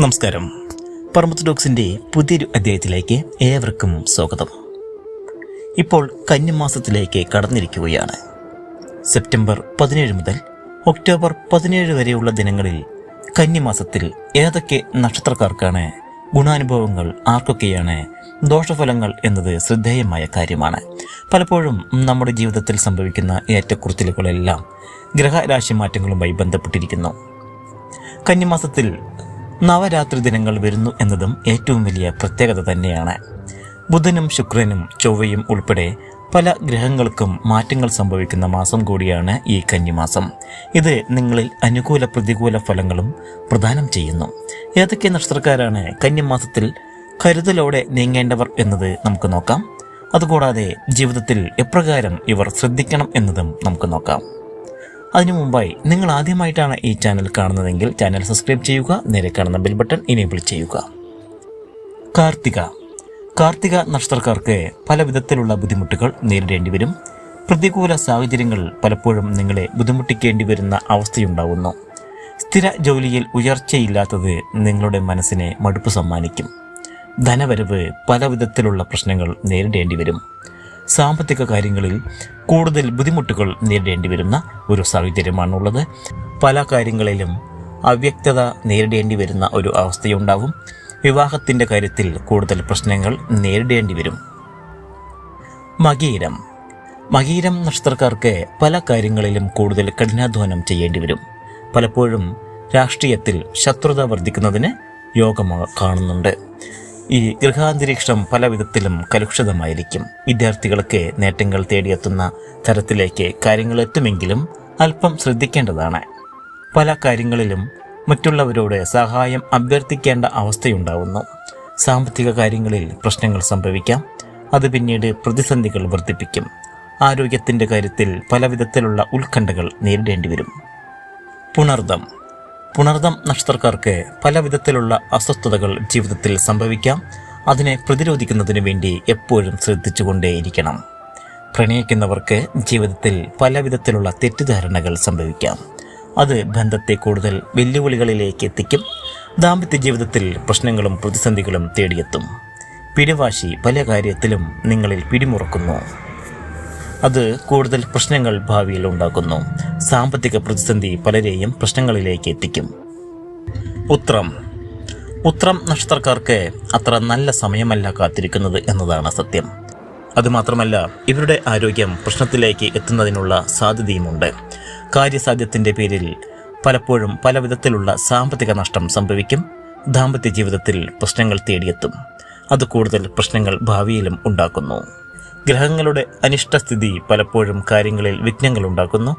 നമസ്കാരം. പറമ്പത്ത് ഡോക്സിന്റെ പുതിയൊരു അധ്യായത്തിലേക്ക് ഏവർക്കും സ്വാഗതം. ഇപ്പോൾ കന്നിമാസത്തിലേക്ക് കടന്നിരിക്കുകയാണ്. സെപ്റ്റംബർ പതിനേഴ് മുതൽ ഒക്ടോബർ പതിനേഴ് വരെയുള്ള ദിനങ്ങളിൽ കന്നിമാസത്തിൽ ഏതൊക്കെ നക്ഷത്രക്കാർക്കാണ് ഗുണാനുഭവങ്ങൾ ആർക്കൊക്കെയാണ് ദോഷഫലങ്ങൾ എന്നത് ശ്രദ്ധേയമായ കാര്യമാണ്. പലപ്പോഴും നമ്മുടെ ജീവിതത്തിൽ സംഭവിക്കുന്ന ഏറ്റക്കുറച്ചിലുകളെല്ലാം ഗ്രഹരാശി മാറ്റങ്ങളുമായി ബന്ധപ്പെട്ടിരിക്കുന്നു. കന്നിമാസത്തിൽ നവരാത്രി ദിനങ്ങൾ വരുന്നു എന്നതും ഏറ്റവും വലിയ പ്രത്യേകത തന്നെയാണ്. ബുധനും ശുക്രനും ചൊവ്വയും ഉൾപ്പെടെ പല ഗ്രഹങ്ങൾക്കും മാറ്റങ്ങൾ സംഭവിക്കുന്ന മാസം കൂടിയാണ് ഈ കന്നിമാസം. ഇത് നിങ്ങളിൽ അനുകൂല പ്രതികൂല ഫലങ്ങളും പ്രദാനം ചെയ്യുന്നു. ഏതൊക്കെ നക്ഷത്രക്കാരാണ് കന്നിമാസത്തിൽ കരുതലോടെ നീങ്ങേണ്ടവർ എന്നത് നമുക്ക് നോക്കാം. അതുകൂടാതെ ജീവിതത്തിൽ എപ്രകാരം ഇവർ ശ്രദ്ധിക്കണം എന്നതും നമുക്ക് നോക്കാം. അതിനു മുമ്പായി നിങ്ങൾ ആദ്യമായിട്ടാണ് ഈ ചാനൽ കാണുന്നതെങ്കിൽ ചാനൽ സബ്സ്ക്രൈബ് ചെയ്യുക നേരെ കാണുന്ന ബെൽ ബട്ടൺ ഇനേബിൾ ചെയ്യുക. കാർത്തിക. കാർത്തിക നക്ഷത്രക്കാർക്ക് പല വിധത്തിലുള്ള ബുദ്ധിമുട്ടുകൾ നേരിടേണ്ടി വരും. പ്രതികൂല സാഹചര്യങ്ങൾ പലപ്പോഴും നിങ്ങളെ ബുദ്ധിമുട്ടിക്കേണ്ടി വരുന്ന അവസ്ഥയുണ്ടാവുന്നു. സ്ഥിര ജോലിയിൽ ഉയർച്ചയില്ലാത്തത് നിങ്ങളുടെ മനസ്സിനെ മടുപ്പ് സമ്മാനിക്കും. ധനവരവ് പല വിധത്തിലുള്ള പ്രശ്നങ്ങൾ നേരിടേണ്ടി വരും. സാമ്പത്തിക കാര്യങ്ങളിൽ കൂടുതൽ ബുദ്ധിമുട്ടുകൾ നേരിടേണ്ടി വരുന്ന ഒരു സാഹചര്യമാണുള്ളത്. പല കാര്യങ്ങളിലും അവ്യക്തത നേരിടേണ്ടി വരുന്ന ഒരു അവസ്ഥയുണ്ടാവും. വിവാഹത്തിന്റെ കാര്യത്തിൽ കൂടുതൽ പ്രശ്നങ്ങൾ നേരിടേണ്ടി വരും. മകീരം. മകീരം നക്ഷത്രക്കാർക്ക് പല കാര്യങ്ങളിലും കൂടുതൽ കഠിനാധ്വാനം ചെയ്യേണ്ടി വരും. പലപ്പോഴും രാഷ്ട്രീയത്തിൽ ശത്രുത വർദ്ധിക്കുന്നതിന് യോഗം കാണുന്നുണ്ട്. ഈ ഗൃഹാന്തരീക്ഷം പല വിധത്തിലും കലുഷിതമായിരിക്കും. വിദ്യാർത്ഥികൾക്ക് നേട്ടങ്ങൾ തേടിയെത്തുന്ന തരത്തിലേക്ക് കാര്യങ്ങൾ എത്തുമെങ്കിലും അല്പം ശ്രദ്ധിക്കേണ്ടതാണ്. പല കാര്യങ്ങളിലും മറ്റുള്ളവരോട് സഹായം അഭ്യർത്ഥിക്കേണ്ട അവസ്ഥയുണ്ടാവുന്നു. സാമ്പത്തിക കാര്യങ്ങളിൽ പ്രശ്നങ്ങൾ സംഭവിക്കാം. അത് പിന്നീട് പ്രതിസന്ധികൾ വർദ്ധിപ്പിക്കും. ആരോഗ്യത്തിന്റെ കാര്യത്തിൽ പല വിധത്തിലുള്ള ഉത്കണ്ഠകൾ നേരിടേണ്ടി വരും പുണർദം. പുണർദം നക്ഷത്രക്കാർക്ക് പല വിധത്തിലുള്ള അസ്വസ്ഥതകൾ ജീവിതത്തിൽ സംഭവിക്കാം. അതിനെ പ്രതിരോധിക്കുന്നതിന് വേണ്ടി എപ്പോഴും ശ്രദ്ധിച്ചുകൊണ്ടേയിരിക്കണം. പ്രണയിക്കുന്നവർക്ക് ജീവിതത്തിൽ പല വിധത്തിലുള്ള തെറ്റിദ്ധാരണകൾ സംഭവിക്കാം. അത് ബന്ധത്തെ കൂടുതൽ വെല്ലുവിളികളിലേക്ക് എത്തിക്കും. ദാമ്പത്യ ജീവിതത്തിൽ പ്രശ്നങ്ങളും പ്രതിസന്ധികളും തേടിയെത്തും. പിടിവാശി പല കാര്യത്തിലും നിങ്ങളിൽ പിടിമുറക്കുന്നു. അത് കൂടുതൽ പ്രശ്നങ്ങൾ ഭാവിയിൽ ഉണ്ടാക്കുന്നു. സാമ്പത്തിക പ്രതിസന്ധി പലരെയും പ്രശ്നങ്ങളിലേക്ക് എത്തിക്കും. ഉത്രം. ഉത്രം നക്ഷത്രക്കാർക്ക് അത്ര നല്ല സമയമല്ല കാത്തിരിക്കുന്നത് എന്നതാണ് സത്യം. അതുമാത്രമല്ല ഇവരുടെ ആരോഗ്യം പ്രശ്നത്തിലേക്ക് എത്തുന്നതിനുള്ള സാധ്യതയുമുണ്ട്. കാര്യസാധ്യത്തിന്റെ പേരിൽ പലപ്പോഴും പല വിധത്തിലുള്ള സാമ്പത്തിക നഷ്ടം സംഭവിക്കും. ദാമ്പത്യ ജീവിതത്തിൽ പ്രശ്നങ്ങൾ തേടിയെത്തും. അത് കൂടുതൽ പ്രശ്നങ്ങൾ ഭാവിയിലും ഉണ്ടാക്കുന്നു. ഗ്രഹങ്ങളുടെ അനിഷ്ടസ്ഥിതി പലപ്പോഴും കാര്യങ്ങളിൽ വിഘ്നങ്ങൾ ഉണ്ടാക്കുന്നു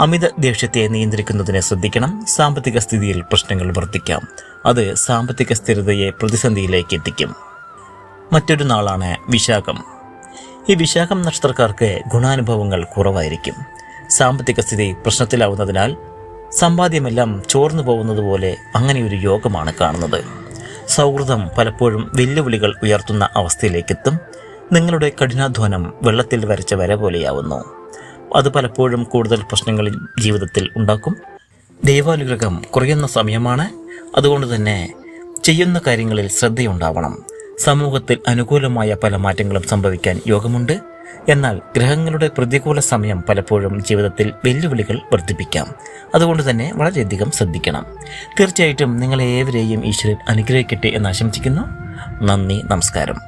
അമിത ദേഷ്യത്തെ നിയന്ത്രിക്കുന്നതിനെ ശ്രദ്ധിക്കണം. സാമ്പത്തിക സ്ഥിതിയിൽ പ്രശ്നങ്ങൾ വർദ്ധിക്കാം. അത് സാമ്പത്തിക സ്ഥിരതയെ പ്രതിസന്ധിയിലേക്ക് എത്തിക്കും. മറ്റൊരു നാളാണ് വിശാഖം. ഈ വിശാഖം നക്ഷത്രക്കാർക്ക് ഗുണാനുഭവങ്ങൾ കുറവായിരിക്കും. സാമ്പത്തിക സ്ഥിതി പ്രശ്നത്തിലാവുന്നതിനാൽ സമ്പാദ്യമെല്ലാം ചോർന്നു പോകുന്നത് പോലെ അങ്ങനെയൊരു യോഗമാണ് കാണുന്നത്. സൗഹൃദം പലപ്പോഴും വെല്ലുവിളികൾ ഉയർത്തുന്ന അവസ്ഥയിലേക്കെത്തും. നിങ്ങളുടെ കഠിനാധ്വാനം വെള്ളത്തിൽ വരച്ച വര പോലെയാവുന്നു. അത് പലപ്പോഴും കൂടുതൽ പ്രശ്നങ്ങൾ ജീവിതത്തിൽ ഉണ്ടാക്കും. ദൈവാനുഗ്രഹം കുറയുന്ന സമയമാണ്. അതുകൊണ്ട് തന്നെ ചെയ്യുന്ന കാര്യങ്ങളിൽ ശ്രദ്ധയുണ്ടാവണം. സമൂഹത്തിൽ അനുകൂലമായ പല മാറ്റങ്ങളും സംഭവിക്കാൻ യോഗമുണ്ട്. എന്നാൽ ഗ്രഹങ്ങളുടെ പ്രതികൂല സമയം പലപ്പോഴും ജീവിതത്തിൽ വെല്ലുവിളികൾ വർദ്ധിപ്പിക്കാം. അതുകൊണ്ട് തന്നെ വളരെയധികം ശ്രദ്ധിക്കണം. തീർച്ചയായിട്ടും നിങ്ങളെ ഏവരെയും ഈശ്വരൻ അനുഗ്രഹിക്കട്ടെ എന്ന് ആശംസിക്കുന്നു. നന്ദി നമസ്കാരം.